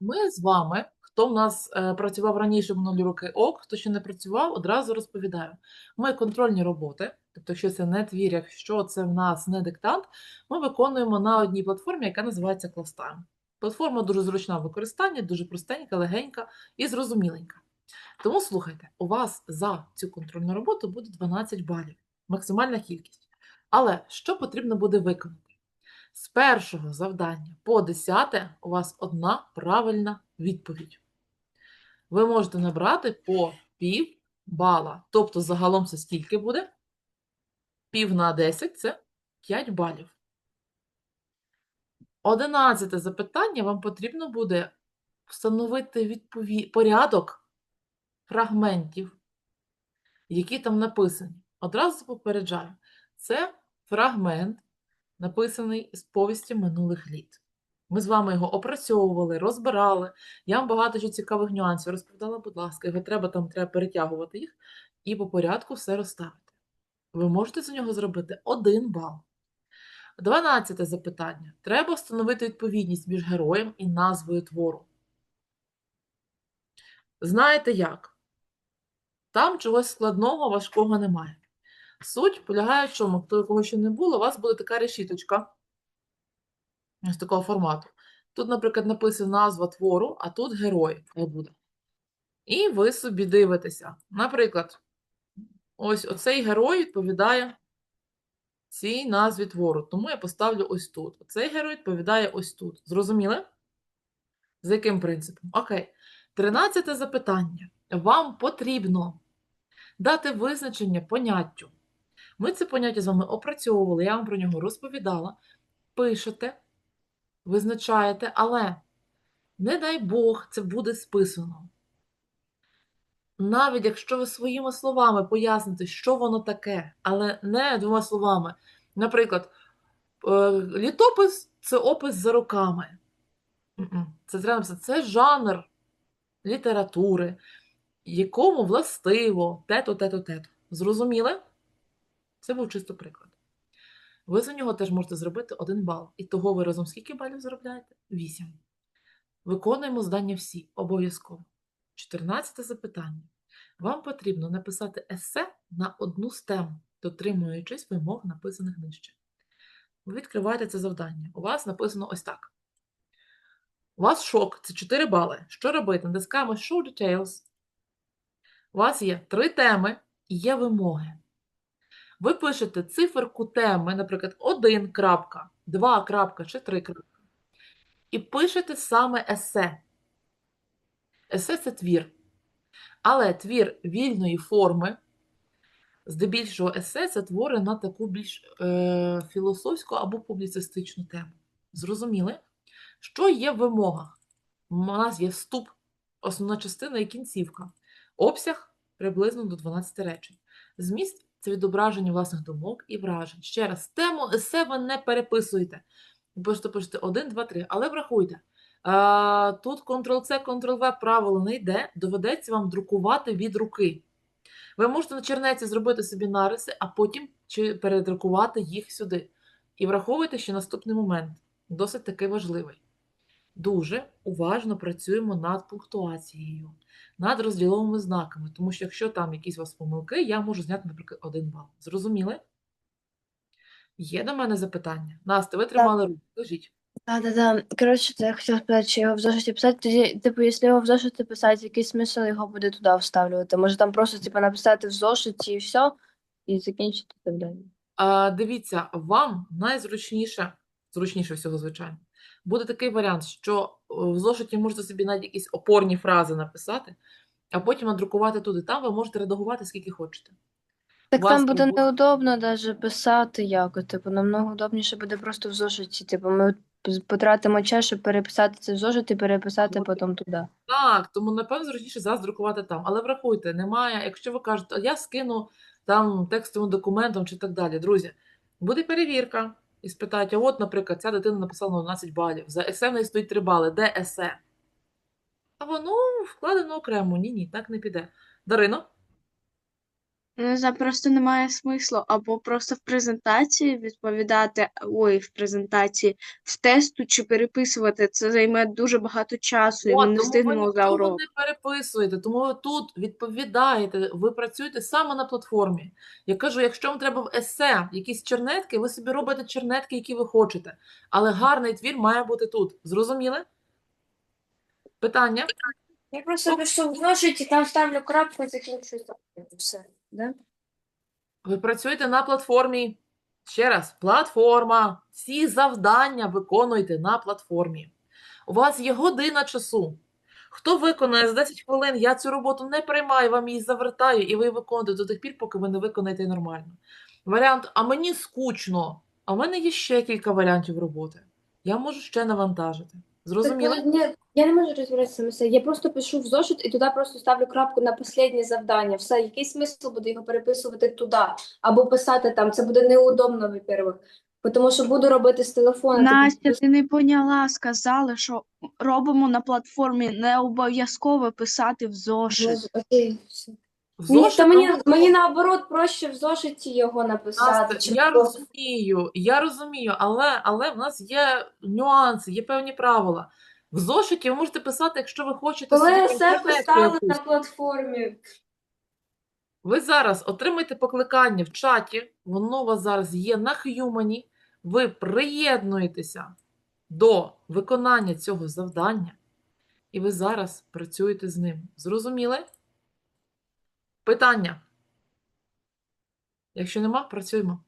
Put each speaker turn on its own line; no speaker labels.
Ми з вами, хто в нас е, працював раніше минулі роки ок, хто ще не працював, одразу розповідаю. Ми контрольні роботи, тобто, якщо це не твір, якщо це в нас не диктант, ми виконуємо на одній платформі, яка називається ClassTime. Платформа дуже зручна в використанні, дуже простенька, легенька і зрозуміленька. Тому слухайте, у вас за цю контрольну роботу буде 12 балів, максимальна кількість. Але що потрібно буде виконати? З першого завдання по десяте у вас одна правильна відповідь. Ви можете набрати по пів бала. Тобто загалом це скільки буде? Пів на 10 – це 5 балів. Одинадцяте запитання вам потрібно буде встановити відпові... порядок фрагментів, які там написані. Одразу попереджаю, це фрагмент, написаний з повісті минулих літ. Ми з вами його опрацьовували, розбирали. Я вам багато чого цікавих нюансів розповідала, будь ласка, його треба там треба перетягувати їх і по порядку все розставити. Ви можете з нього зробити один бал. Дванадцяте запитання. Треба встановити відповідність між героєм і назвою твору. Знаєте як? Там чогось складного, важкого немає. Суть полягає в чому, хто кого ще не було, у вас буде така решіточка ось такого формату. Тут, наприклад, написана назва твору, а тут герой буде. І ви собі дивитеся. Наприклад, ось оцей герой відповідає цій назві твору. Тому я поставлю ось тут. Оцей герой відповідає ось тут. Зрозуміли? За яким принципом? Окей. Тринадцяте запитання. Вам потрібно дати визначення поняттю. Ми це поняття з вами опрацьовували, я вам про нього розповідала. Пишете, визначаєте, але, не дай Бог, це буде списано. Навіть якщо ви своїми словами поясните, що воно таке, але не двома словами. Наприклад, е, літопис це опис за роками. Це треба написати, це жанр літератури, якому властиво те-то, те-то, те-то. Зрозуміли? Це був чисто приклад. Ви за нього теж можете зробити один бал. І того ви разом скільки балів заробляєте? Вісім. Виконуємо здання всі, обов'язково. 14 запитання. Вам потрібно написати есе на одну з тем, дотримуючись вимог, написаних нижче. Ви відкриваєте це завдання. У вас написано ось так. У вас шок, це 4 бали. Що робити? Натискаємо Show Details. У вас є три теми і є вимоги. Ви пишете циферку теми, наприклад, 1 крапка, 2 крапка чи 3 крапка. І пишете саме есе. Есе це твір. Але твір вільної форми, здебільшого есе це твори на таку більш е, філософську або публіцистичну тему. Зрозуміли? Що є в вимогах? У нас є вступ, основна частина і кінцівка. Обсяг приблизно до 12 речень. Зміст це відображення власних думок і вражень. Ще раз, тему есе ви не переписуєте. Просто пишете 1, 2, 3. Але врахуйте, тут Ctrl-C, Ctrl-V правило не йде, доведеться вам друкувати від руки. Ви можете на чернеці зробити собі нариси, а потім передрукувати їх сюди. І враховуйте ще наступний момент, досить таки важливий. Дуже уважно працюємо над пунктуацією, над розділовими знаками, тому що якщо там якісь у вас помилки, я можу зняти, наприклад, один бал. Зрозуміли? Є до мене запитання? Настя, ви тримали руку, кажіть.
Да, да, да. Коротше, я хотіла спитати, чи його в зошиті писати, тоді, типу, якщо його в зошиті писати, який смисл його буде туди вставлювати? Може там просто, типу, написати в зошиті і все, і закінчити завдання.
А, дивіться, вам найзручніше, зручніше всього, звичайно, буде такий варіант, що е, в зошиті можете собі навіть якісь опорні фрази написати, а потім надрукувати туди. Там ви можете редагувати скільки хочете.
Так
вас
там буде
там
неудобно даже писати якось, типу, намного удобніше буде просто в зошиті. Типу, ми потратимо час, щоб переписати це в зошит і переписати
Ну,
потім туди.
Так, тому напевно зручніше зараз друкувати там. Але врахуйте, немає, якщо ви кажете, «А я скину там текстовим документом чи так далі. Друзі, буде перевірка. І спитають, а от, наприклад, ця дитина написала на 12 балів. За есе в неї стоїть 3 бали. Де есе? А воно вкладено окремо. Ні, ні, так не піде. Дарино?
Ну, просто немає смислу. Або просто в презентації відповідати, ой, в презентації, в тесту чи переписувати. Це займе дуже багато часу, і ми не встигнемо за урок.
не переписуєте, тому ви тут відповідаєте, ви працюєте саме на платформі. Я кажу, якщо вам треба в есе якісь чернетки, ви собі робите чернетки, які ви хочете. Але гарний твір має бути тут. Зрозуміли? Питання?
Я просто пишу в зошиті, там ставлю крапку і закінчую. Все. Да?
Ви працюєте на платформі. Ще раз, платформа. Всі завдання виконуйте на платформі. У вас є година часу. Хто виконає за 10 хвилин, я цю роботу не приймаю, вам її завертаю, і ви виконуєте до тих пір, поки ви не виконаєте нормально. Варіант, а мені скучно, а в мене є ще кілька варіантів роботи. Я можу ще навантажити. Зрозуміли?
Я не можу розбиратися саме все. Я просто пишу в зошит і туди просто ставлю крапку на останнє завдання. Все, який смисл буде його переписувати туди або писати там. Це буде неудобно, во-первых. Тому що буду робити з телефона.
Настя, ти не поняла, сказали, що робимо на платформі, не обов'язково писати в зошит.
Окей, все.
В
Ні,
зошит
та мені, мені наоборот проще в зошиті його написати.
Настя, я розумію, я розумію, але, але в нас є нюанси, є певні правила. В зошиті ви можете писати, якщо ви хочете
Коли все поставили на платформі.
Ви зараз отримаєте покликання в чаті, воно у вас зараз є на Х'юмані. Ви приєднуєтеся до виконання цього завдання, і ви зараз працюєте з ним. Зрозуміли? Питання? Якщо нема, працюємо.